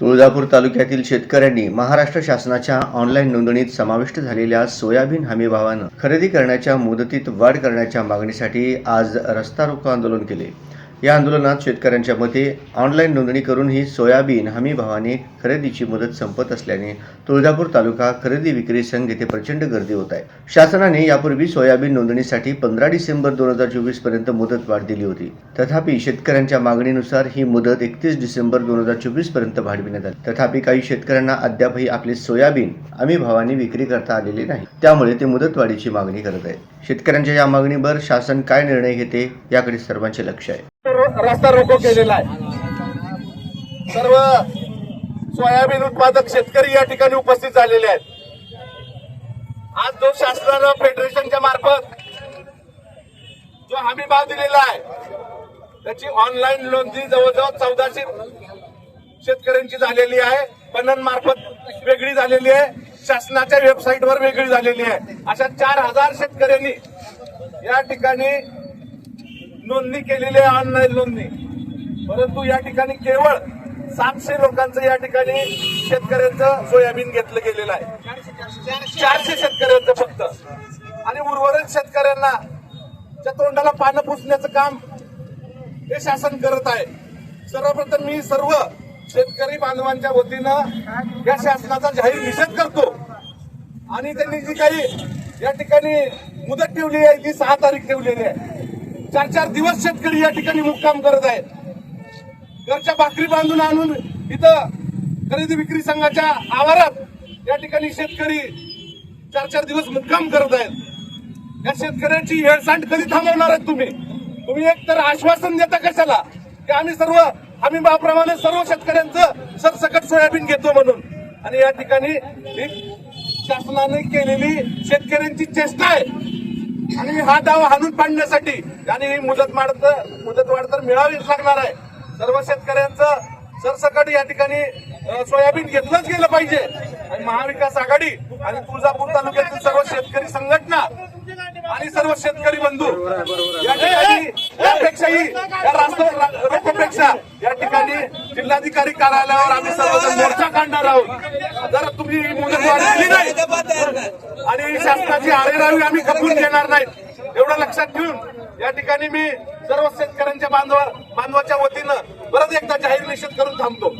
तुळजापूर तालुक्यातील शेतकऱ्यांनी महाराष्ट्र शासनाच्या ऑनलाईन नोंदणीत समाविष्ट झालेल्या सोयाबीन हमीभावानं खरेदी करण्याच्या मुदतीत वाढ करण्याच्या मागणीसाठी आज रस्ता रोको आंदोलन केले. या आंदोलनात शेतकऱ्यांच्या मते ऑनलाईन नोंदणी करून ही सोयाबीन हमी भावाने खरेदीची मुदत संपत असल्याने तुळजापूर तालुका खरेदी विक्री संघ येथे प्रचंड गर्दी होत आहे. शासनाने यापूर्वी सोयाबीन नोंदणीसाठी पंधरा डिसेंबर दोन हजार चोवीसपर्यंत मुदत वाढ दिली होती. तथापि शेतकऱ्यांच्या मागणीनुसार ही मुदत एकतीस डिसेंबर दोन हजार चोवीसपर्यंत वाढविण्यात आली. तथापि काही शेतकऱ्यांना अद्यापही आपले सोयाबीन हमी भावाने विक्री करता आलेली नाही. त्यामुळे ते मुदतवाढीची मागणी करत आहेत. शेतकऱ्यांच्या या मागणीवर शासन काय निर्णय घेते याकडे सर्वांचे लक्ष आहे. रस्ता रोको केलेला आहे. सर्व सोयाबीन उत्पादक शेतकरी या ठिकाणी उपस्थित झालेले आहेत. आज जो शासनानं फेडरेशनच्या मार्फत जो हमी भाव दिलेला आहे त्याची ऑनलाईन नोंदणी जवळजवळ चौदाशे शेतकऱ्यांची झालेली आहे पणन मार्फत वेगळी झालेली आहे शासनाच्या वेबसाईटवर वेगळी झालेली आहे. अशा चार हजार शेतकऱ्यांनी या ठिकाणी नोंदणी केलेली आहे ऑनलाईन नोंदणी. परंतु या ठिकाणी केवळ सातशे लोकांचं या ठिकाणी शेतकऱ्यांचं सोयाबीन घेतलं गेलेलं आहे. चारशे शेतकऱ्यांचं फक्त. आणि उर्वरित शेतकऱ्यांना त्या तोंडाला पानं पुसण्याचं काम हे शासन करत आहे. सर्वप्रथम मी सर्व शेतकरी बांधवांच्या वतीनं या शासनाचा जाहीर निषेध करतो. आणि त्यांनी जी काही या ठिकाणी मुदत ठेवली आहे ती सहा तारीख ठेवलेली आहे. चार चार दिवस शेतकरी या ठिकाणी मुक्काम करत आहेत. घरच्या भाकरी बांधून आणून इथं खरेदी विक्री संघाच्या आवारात या ठिकाणी शेतकरी चार चार दिवस मुक्काम करत आहेत. या शेतकऱ्याची हेळसांड कधी थांबवणार आहेत तुम्ही? तुम्ही एक तर आश्वासन देता कशाला? की आम्ही सर्व आम्ही बाप्रमाणे सर्व शेतकऱ्यांचं सरसकट सोयाबीन घेतो म्हणून. आणि या ठिकाणी शासनाने केलेली शेतकऱ्यांची चेष्टा आहे. आणि हा डाव हाणून पाडण्यासाठी आणि ही मुदत वाढ मुदत वाढ तर मिळावीच लागणार आहे. सर्व शेतकऱ्यांचं सरसकट या ठिकाणी सोयाबीन घेतलंच गेलं पाहिजे. आणि महाविकास आघाडी आणि तुळजापूर तालुक्यातील सर्व शेतकरी संघटना आणि सर्व शेतकरी बंधू या ठिकाणी यापेक्षाही या रोखोपेक्षा या ठिकाणी जिल्हाधिकारी कार्यालयावर आम्ही सर्वजण मोर्चा काढणार आहोत. जर तुम्ही ही मुदत वाढ दिली नाही आणि शासनाची आरेरावी आम्ही खपून घेणार नाही एवढं लक्षात घेऊन या ठिकाणी मी सर्व शेतकऱ्यांच्या बांधवा बांधवाच्या वतीनं परत एकदा जाहीर निषेध करून थांबतो.